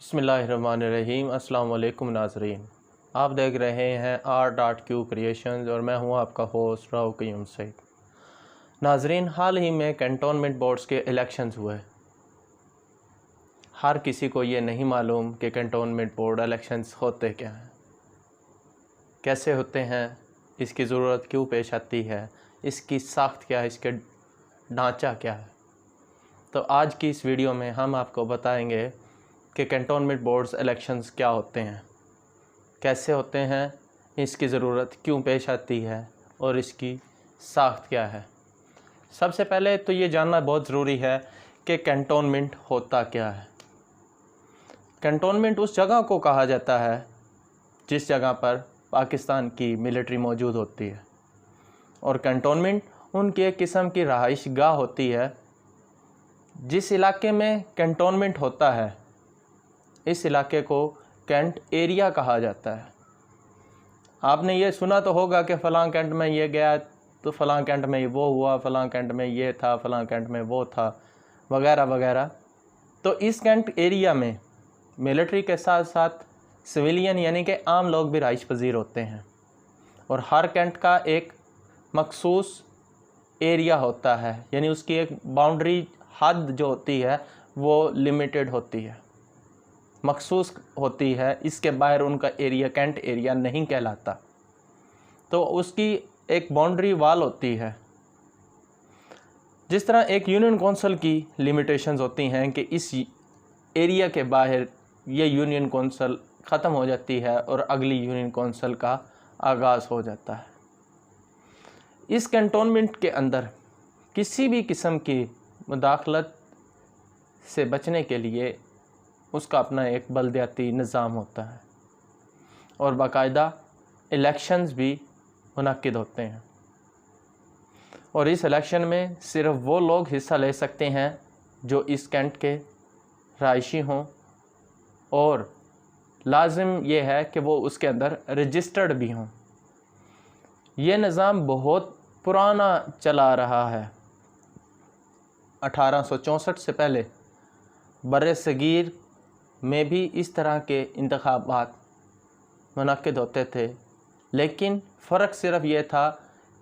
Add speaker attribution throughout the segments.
Speaker 1: बसमीम अल्लाम नाजरीन। आप देख रहे हैं आर डॉट क्यू क्रिएशन और मैं हूँ आपका होस्ट राव क्यूम सईद। नाजरीन, हाल ही में कंटोनमेंट बोर्ड्स के इलेक्शंस हुए। हर किसी को ये नहीं मालूम कि कंटोनमेंट बोर्ड इलेक्शंस होते क्या हैं। कैसे होते हैं, इसकी ज़रूरत क्यों पेश आती है, इसकी साख्त क्या है, इसके ढांचा क्या है। तो आज की इस वीडियो में हम आपको बताएँगे कि कंटोनमेंट बोर्ड्स इलेक्शंस क्या होते हैं? कैसे होते हैं? इसकी ज़रूरत क्यों पेश आती है? और इसकी साख्त क्या है? सबसे पहले तो ये जानना बहुत ज़रूरी है कि कैंटोनमेंट होता क्या है। कंटोनमेंट उस जगह को कहा जाता है, जिस जगह पर पाकिस्तान की मिलिट्री मौजूद होती है। और कंटोनमेंट उनकी एक किस्म की रहाइश गाह होती है, जिस इलाके में कंटोनमेंट होता है इस इलाके को कैंट एरिया कहा जाता है। आपने ये सुना तो होगा कि फ़लाँ कैंट में ये गया तो फ़लाँ कैंट में वो हुआ, फ़लाँ कैंट में ये था, फ़लाँ कैंट में वो था, वगैरह वगैरह। तो इस कैंट एरिया में मिलिट्री के साथ साथ सिविलियन यानी कि आम लोग भी रहाइश पजीर होते हैं। और हर कैंट का एक मखसूस एरिया होता है, यानी उसकी एक बाउंड्री हद जो होती है, वो लिमिटेड होती है। मखसूस होती है, इसके बाहर उनका एरिया कैंट एरिया नहीं कहलाता। तो उसकी एक बाउंड्री वाल होती है। जिस तरह एक यूनियन कौंसल की लिमिटेशंस होती हैं कि इस एरिया के बाहर ये यूनियन कौंसल ख़त्म हो जाती है और अगली यूनियन कौंसल का आगाज़ हो जाता है। इस कंटोनमेंट के अंदर किसी भी किस्म की मुदाखलत से बचने के लिए उसका अपना एक बलदियाती निज़ाम होता है। और बाकायदा इलेक्शंस भी मनद होते हैं। और इस इलेक्शन में सिर्फ़ वो लोग हिस्सा ले सकते हैं जो इस कैंट के राइशी हों। और लाजिम ये है कि वो उसके अंदर रजिस्टर्ड भी हों। ये निज़ाम बहुत पुराना चला रहा है। अठारह सौ चौंसठ से पहले बर सग़ीर में भी इस तरह के इंतबात मनद होते थे। लेकिन फ़र्क सिर्फ़ ये था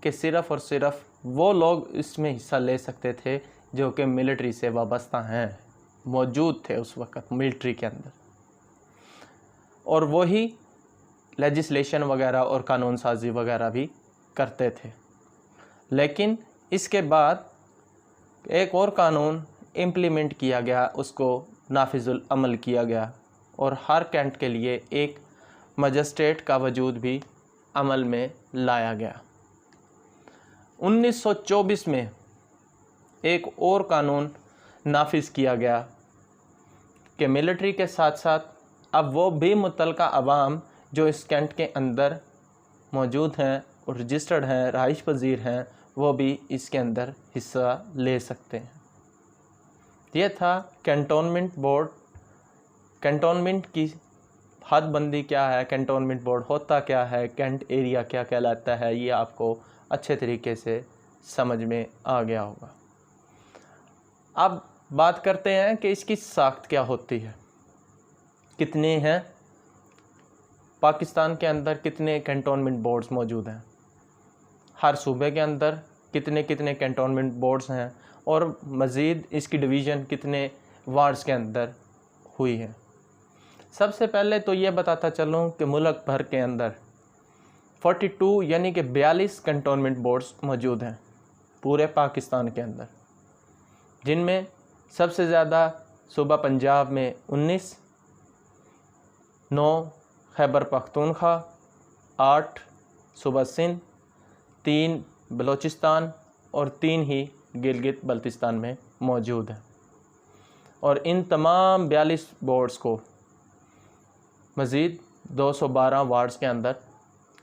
Speaker 1: कि सिर्फ़ और सिर्फ़ वो लोग इसमें हिस्सा ले सकते थे जो कि मिलिट्री से वाबस्ता हैं, मौजूद थे उस वक़्त मिलिट्री के अंदर। और वही लेजिस्लेशन वगैरह और कानून साजी वगैरह भी करते थे। लेकिन इसके बाद एक और कानून इम्प्लीमेंट किया गया, उसको नाफिजुल अमल किया गया और हर कैंट के लिए एक मजिस्ट्रेट का वजूद भी अमल में लाया गया। 1924 में एक और कानून नाफिज किया गया कि मिलिट्री के साथ साथ अब वो भी मुतल आवाम जो इस कैंट के अंदर मौजूद हैं और रजिस्टर्ड हैं, रहाइश पजीर हैं, वो भी इसके अंदर हिस्सा ले सकते हैं। ये था कैंटोनमेंट बोर्ड कैंटोनमेंट की हदबंदी क्या है? कैंटोनमेंट बोर्ड होता क्या है? कैंट एरिया क्या कहलाता है? ये आपको अच्छे तरीके से समझ में आ गया होगा। अब बात करते हैं कि इसकी साख्त क्या होती है। कितने हैं? पाकिस्तान के अंदर कितने कैंटोनमेंट बोर्ड्स मौजूद हैं? हर सूबे के अंदर कितने कितने कैंटोनमेंट बोर्ड्स हैं? और मज़ीद इसकी डिवीज़न कितने वार्ड्स के अंदर हुई है। सबसे पहले तो ये बताता चलूँ कि मुल्क भर के अंदर 42 यानी कि 42 कंटोनमेंट बोर्ड्स मौजूद हैं पूरे पाकिस्तान के अंदर, जिनमें सबसे ज़्यादा सूबा पंजाब में 19 नौ खैबर पख्तूनख्वा, आठ सूबा सिंध, तीन बलूचिस्तान और तीन ही गिलगित बल्तिस्तान में मौजूद है। और इन तमाम बयालीस बोर्ड्स को मज़ीद 212 वार्ड्स के अंदर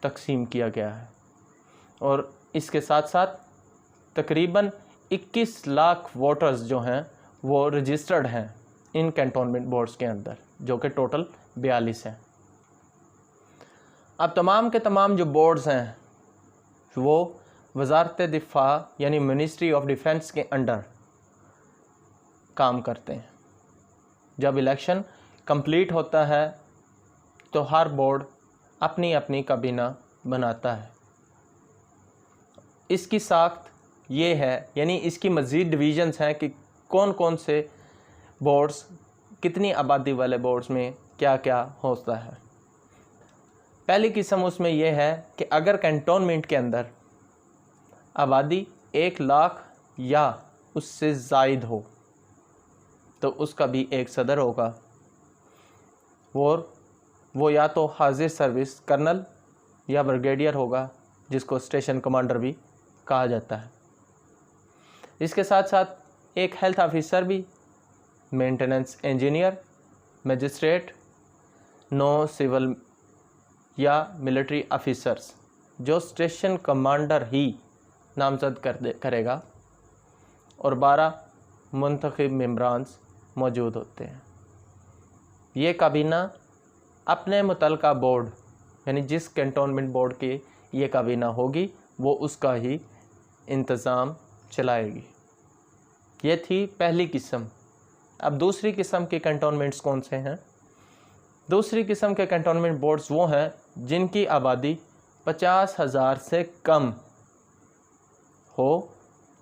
Speaker 1: तकसीम किया गया है। और इसके साथ साथ तकरीबन 21 लाख वोटर्स जो हैं, वो रजिस्टर्ड हैं इन कैंटोनमेंट बोर्ड्स के अंदर, जो कि टोटल बयालीस हैं। अब तमाम के तमाम जो बोर्ड्स हैं, वो वजारत दिफा यानी मिनिस्ट्री ऑफ़ डिफेंस के अंडर काम करते हैं। जब इलेक्शन कंप्लीट होता है तो हर बोर्ड अपनी अपनी काबीना बनाता है। इसकी साख्त ये है, यानी इसकी मज़ीद डिवीज़न्स हैं कि कौन कौन से बोर्ड्स, कितनी आबादी वाले बोर्ड्स में क्या क्या होता है। पहली किस्म उसमें यह है कि अगर कैंटोनमेंट के अंदर आबादी एक लाख या उससे ज़ायद हो तो उसका भी एक सदर होगा। और वो या तो हाजिर सर्विस कर्नल या ब्रिगेडियर होगा, जिसको स्टेशन कमांडर भी कहा जाता है। इसके साथ साथ एक हेल्थ ऑफिसर भी मेंटेनेंस इंजीनियर मजिस्ट्रेट नो सिविल या मिलिट्री ऑफिसर्स जो स्टेशन कमांडर ही नामजद कर दे, करेगा। और बारह मंतखब मम्बरान्स मौजूद होते हैं। ये काबीना अपने मुतल बोर्ड, यानी जिस कंटोनमेंट बोर्ड की ये काबीना होगी, वो उसका ही इंतज़ाम चलाएगी। ये थी पहली किस्म। अब दूसरी किस्म के कंटोनमेंट्स कौन से हैं? दूसरी किस्म के कंटोनमेंट बोर्ड्स वो हैं जिनकी आबादी पचास हज़ार से कम हो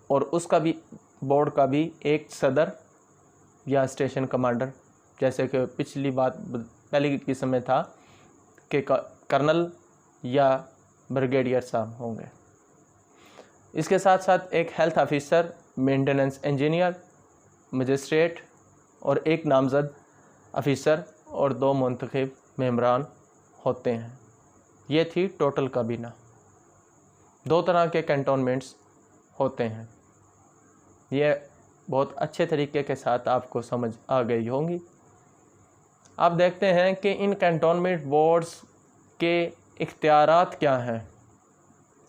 Speaker 1: और उसका भी बोर्ड का भी एक सदर या स्टेशन कमांडर जैसे कि पिछली बात पहली किस्म में था कि कर्नल या ब्रिगेडियर साहब होंगे। इसके साथ साथ एक health officer maintenance engineer magistrate और एक नामज़द ऑफिसर और दो मंतखब मेम्बरान होते हैं। ये थी टोटल काबीना दो तरह के कैंटोनमेंट्स होते हैं। ये बहुत अच्छे तरीके के साथ आपको समझ आ गई होंगी। आप देखते हैं कि इन कैंटोनमेंट बोर्ड्स के इख्तियारात क्या हैं।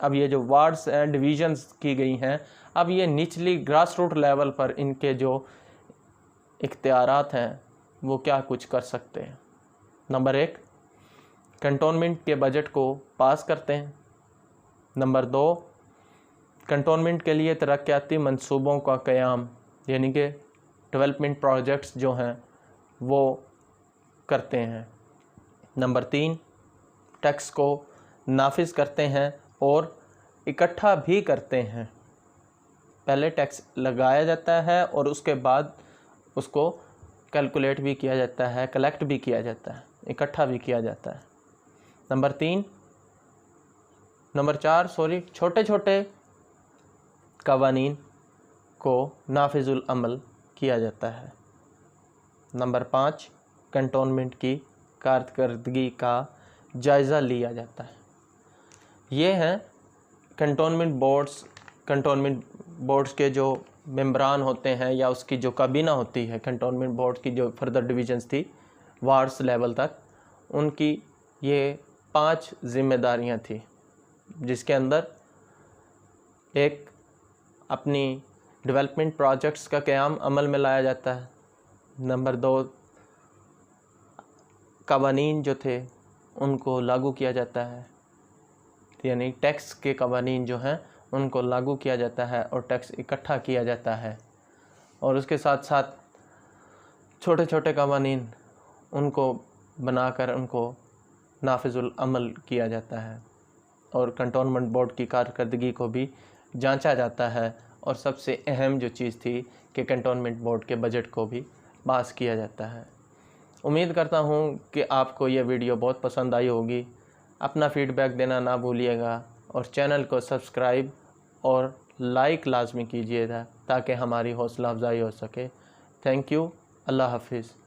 Speaker 1: अब ये जो वार्ड्स एंड डिवीज़न्स की गई हैं, अब ये निचली ग्रास रूट लेवल पर इनके जो इख्तियार हैं, वो क्या कुछ कर सकते हैं। नंबर एक कंटोनमेंट के बजट को पास करते हैं। नंबर दो कंटोनमेंट के लिए तरक्याती मंसूबों का क़्याम, यानी कि डेवलपमेंट प्रोजेक्ट्स जो हैं, वो करते हैं। नंबर तीन, टैक्स को नाफिज करते हैं और इकट्ठा भी करते हैं। पहले टैक्स लगाया जाता है और उसके बाद उसको कैलकुलेट भी किया जाता है, कलेक्ट भी किया जाता है, इकट्ठा भी किया जाता है। नंबर तीन, नंबर चार, सॉरी छोटे छोटे कवानीन को नाफिजुल अमल किया जाता है। नंबर पाँच, कंटोनमेंट की कारकर्दगी का जायज़ा लिया जाता है। ये हैं कंटोनमेंट बोर्ड्स कंटोनमेंट बोर्ड्स के जो मेम्बरान होते हैं या उसकी जो काबीना होती है, कंटोनमेंट बोर्ड की जो फर्दर डिविजन्स थी वार्ड्स लेवल तक, उनकी ये पाँच जिम्मेदारियाँ थी, जिसके अंदर एक अपनी डेवलपमेंट प्रोजेक्ट्स का क़्याम अमल में लाया जाता है। नंबर दो, कवानीन जो थे, उनको लागू किया जाता है। यानी टैक्स के कवानीन जो हैं, उनको लागू किया जाता है और टैक्स इकट्ठा किया जाता है। और उसके साथ साथ छोटे छोटे कवानीन, उनको बनाकर उनको नाफिजुल अमल किया जाता है। और कंटोनमेंट बोर्ड की कारकर्दगी को भी जांचा जाता है और सबसे अहम जो चीज़ थी कि कंटोनमेंट बोर्ड के बजट को भी पास किया जाता है। उम्मीद करता हूँ कि आपको यह वीडियो बहुत पसंद आई होगी। अपना फीडबैक देना ना भूलिएगा और चैनल को सब्सक्राइब और लाइक लाजमी कीजिएगा ताकि हमारी हौसला अफजाई हो सके। थैंक यू अल्लाह हाफिज़।